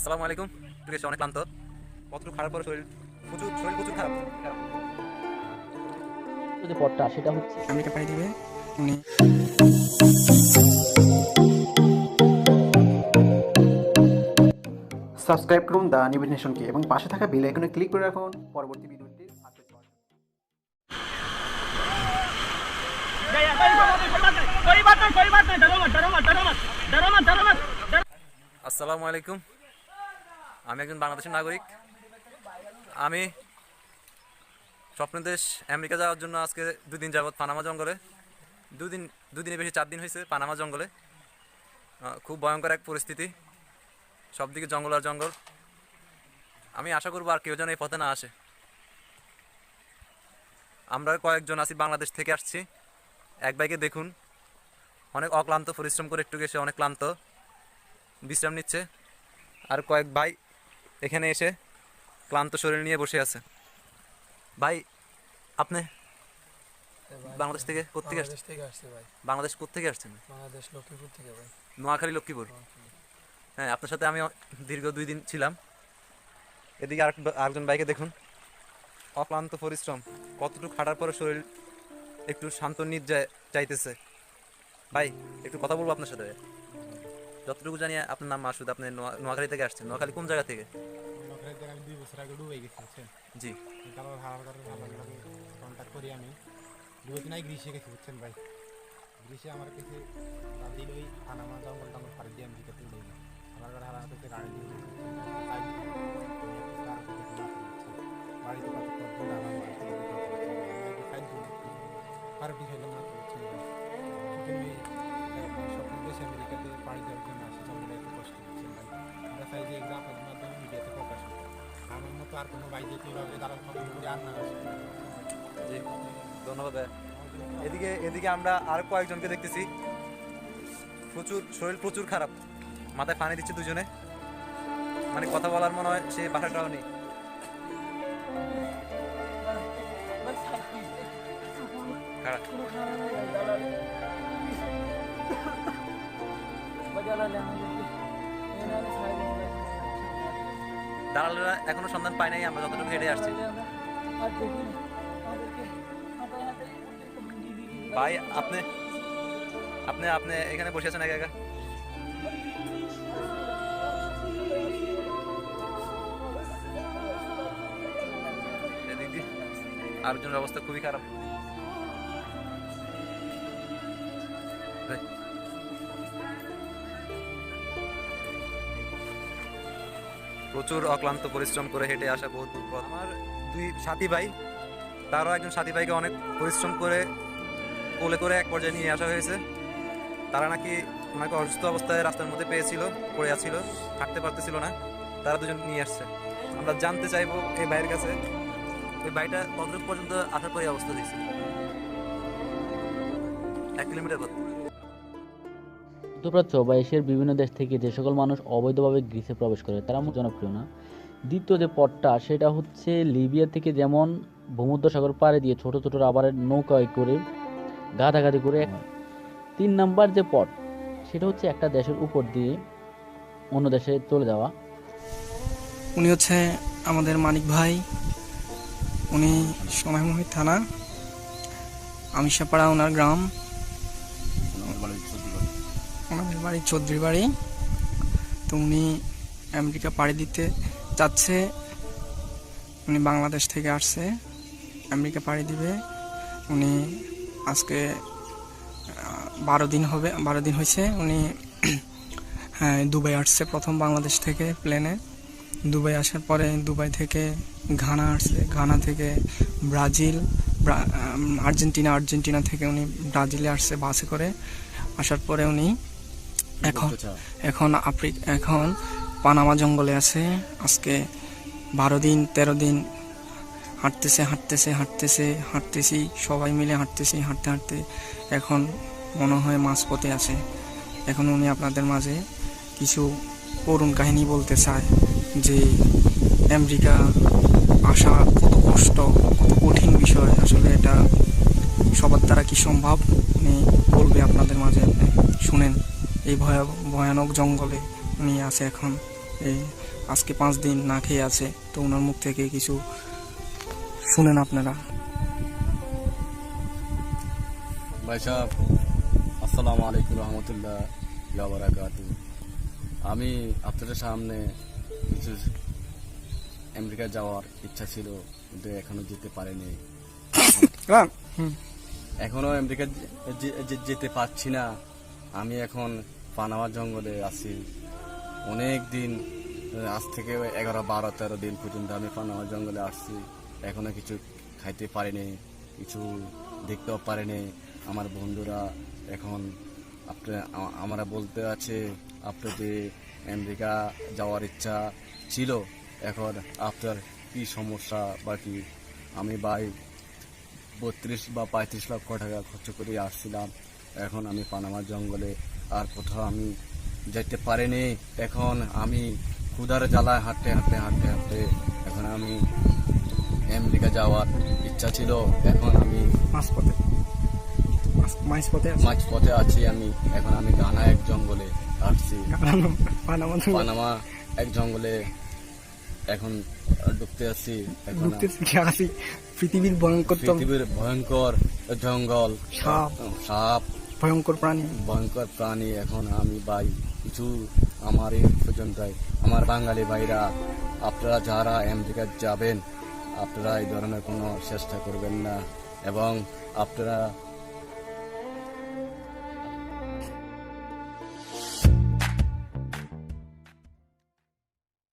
আসসালামু আলাইকুম। ঠিক এসে অনেক ক্লান্ত। কতটুকু খারাপ পরে শরীর? প্রচুর শরীর প্রচুর খারাপ। যে পথটা সেটা হচ্ছে দিবে সাবস্ক্রাইব করুন দা নিবিড় নেশনকে এবং পাশে থাকা বেল আইকনে ক্লিক করে রাখুন। পরবর্তী ভিডিওটি আপডেট আসসালামু আলাইকুম। আমি একজন বাংলাদেশের নাগরিক। আমি স্বপ্ন দেশ আমেরিকা যাওয়ার জন্য আজকে দুদিন যাবৎ পানামা জঙ্গলে। দুদিন, দুদিনে বেশি চার দিন হয়েছে পানামা জঙ্গলে। খুব ভয়ঙ্কর এক পরিস্থিতি। সব দিকে জঙ্গল আর জঙ্গল। আমি আশা করব আর কেউ যেন এই পথে না আসে। আমরা কয়েকজন আছি বাংলাদেশ থেকে আসছি। এক বাইকে দেখুন। অনেক অক্লান্ত পরিশ্রম করে একটু এসে অনেক ক্লান্ত। বিশ্রাম নিচ্ছে। আর কয়েক ভাই এখানে এসে ক্লান্ত শরীর নিয়ে বসে আছে। ভাই আপনি বাংলাদেশ থেকে কোথেকে আসছেন? বাংলাদেশ থেকে আসছে ভাই। বাংলাদেশ কোথেকে আসছেন? বাংলাদেশ লক্ষ্মীপুর থেকে ভাই। নোয়াখালী লক্ষ্মীপুর? হ্যাঁ আপনার সাথে আমি দীর্ঘ দুই দিন ছিলাম। এদিকে আর আরেকজন বাইকে দেখুন। অক্লান্ত পরিশ্রম কতটুকু খাটার পরে শরীর একটু শান্ত নিজ চাইতেছে। ভাই একটু কথা বলব আপনার সাথে। যতটুকু জানি আপনার নাম মাসুদ আপনি নোয়া- নোয়াখালী থেকে আসছেন নোয়াখালী কোন জায়গা থেকে দুই বছর আগে ডুবে গেছি জি কন্ট্যাক্ট করি আমি ডুবে গ্রীষ্মে গেছি বুঝছেন ভাই গ্রীষ্মে আমার কাছে দিল ওই আনামা জঙ্গল টঙ্গল পাড়ি দিয়ে আমি দিই গাড়ি দিয়ে বাড়িতে না আমেরিকাতে পাড়ি দেওয়ার জন্য জঙ্গলে এত কষ্ট আমরা চাই যে এগুলো আপনাদের মাধ্যমে মিডিয়াতে প্রকাশ আমার মতো আর কোনো খবর করে আর না আসে জি, ধন্যবাদ এদিকে এদিকে আমরা আর কয়েকজনকে দেখতেছি। প্রচুর, শরীর প্রচুর খারাপ। মাথায় পানি দিচ্ছে দুজনে। মানে কথা বলার মনে হয় সে বাসাটাও নেই। খারাপ। দালালেরা এখনও সন্ধান পায় নাই আমরা যতটুকু হেঁটে আসছি। ভাই আপনি আপনি আপনি এখানে বসে আছেন একা একা? আরেকজনের অবস্থা খুবই খারাপ। প্রচুর অক্লান্ত পরিশ্রম করে হেঁটে আসা বহুত দূর। আমার দুই সাথী ভাই, তারও একজন সাথী ভাইকে অনেক পরিশ্রম করে কোলে করে এক পর্যায়ে নিয়ে আসা হয়েছে। তারা নাকি ওনাকে অসুস্থ অবস্থায় রাস্তার মধ্যে পেয়েছিল, পড়ে আছিল, হাঁটতে পারতেছিল না। তারা দুজন নিয়ে আসছে। আমরা জানতে চাইব এই ভাইয়ের কাছে, ওই ভাইটা কতটুকু পর্যন্ত আসার পরে অবস্থা দিয়েছে এক কিলোমিটার পথ। মধ্যপ্রাচ্য বা এশিয়ার বিভিন্ন দেশ থেকে যে সকল মানুষ অবৈধভাবে গ্রিসে প্রবেশ করে, তারা জনপ্রিয় না। দ্বিতীয় যে পথটা, সেটা হচ্ছে লিবিয়া থেকে যেমন ভূমধ্যসাগর পাড়ে দিয়ে ছোট ছোট রাবারের নৌকায় করে, গাধাগাধি করে তিন নাম্বার যে পথ, সেটা হচ্ছে একটা দেশের উপর দিয়ে অন্য দেশে চলে যাওয়া। উনি হচ্ছে আমাদের মানিক ভাই। উনি সোনাইমুহি থানা, আমিষাপাড়া ওনার গ্রাম। বাড়ি চৌধুরী বাড়ি। তো উনি আমেরিকা পাড়ি দিতে যাচ্ছে। উনি বাংলাদেশ থেকে আসছে, আমেরিকা পাড়ি দিবে। উনি আজকে বারো দিন হবে, বারো দিন হয়েছে। উনি হ্যাঁ দুবাই আসছে প্রথম বাংলাদেশ থেকে প্লেনে। দুবাই আসার পরে দুবাই থেকে ঘানা আসছে। ঘানা থেকে ব্রাজিল আর্জেন্টিনা আর্জেন্টিনা থেকে উনি ব্রাজিলে আসছে বাসে করে। আসার পরে উনি এখন এখন আফ্রিকা এখন পানামা জঙ্গলে আছে। আজকে বারো দিন, তেরো দিন হাঁটতেছে হাঁটতেছে হাঁটতেছে, হাঁটতেছি, সবাই মিলে হাঁটতেছি, হাঁটতে হাঁটতে এখন মনে হয় মাঝপথে আছে। এখন উনি আপনাদের মাঝে কিছু করুণ কাহিনী বলতে চায় যে আমেরিকা আসা কত কষ্ট, কত কঠিন বিষয়, আসলে এটা সবার দ্বারা কি সম্ভব? উনি বলবে আপনাদের মাঝে শুনেন। এই ভয়া ভয়ানক জঙ্গলে উনি আছে এখন। এই আজকে পাঁচ দিন না খেয়ে আছে তো ওনার মুখ থেকে কিছু শুনেন আপনারা। ভাই সাহেব আসসালামু আলাইকুম রহমতুল্লাহ বারাকাত আমি আপনাদের সামনে কিছু আমেরিকা যাওয়ার ইচ্ছা ছিল কিন্তু এখনও যেতে পারেনি। এখনও আমেরিকা যেতে পারছি না। আমি এখন পানামা জঙ্গলে আছি। অনেক দিন, আজ থেকে এগারো, বারো, তেরো দিন পর্যন্ত আমি পানামা জঙ্গলে আসছি এখনও কিছু খাইতে পারিনি, কিছু দেখতেও পারিনি। আমার বন্ধুরা এখন আপনার আমরা বলতে আছে আপনাদের আমেরিকা যাওয়ার ইচ্ছা ছিল, এখন আপনার কি সমস্যা বা কি? আমি ভাই বত্রিশ বা পঁয়ত্রিশ লক্ষ টাকা খরচ করে আসছিলাম। এখন আমি পানামা জঙ্গলে আর কোথাও আমি যেতে পারিনি। এখন আমি ক্ষুধার জ্বালায় হাঁটতে হাঁটতে হাঁটতে হাঁটতে এখন আমি আমেরিকা যাওয়ার ইচ্ছা ছিল। এখন আমি মাঝপথে। মাঝ- মাঝপথে আছে। আছি আমি। এখন আমি গানা এক জঙ্গলে আসছি পানামা পানামা এক জঙ্গলে এখন ঢুকতে আসছি এখন পৃথিবীর ভয়ঙ্কর পৃথিবীর ভয়ঙ্কর জঙ্গল। সাপ। সাপ। ভয়ঙ্কর প্রাণী। ভয়ঙ্কর প্রাণী এখন আমি ভাই, কিছু আমার এই পর্যন্ত আমার বাঙালি ভাইরা, আপনারা যারা আমেরিকা যাবেন, আপনারা এই ধরনের কোনো চেষ্টা করবেন না। এবং আপনারা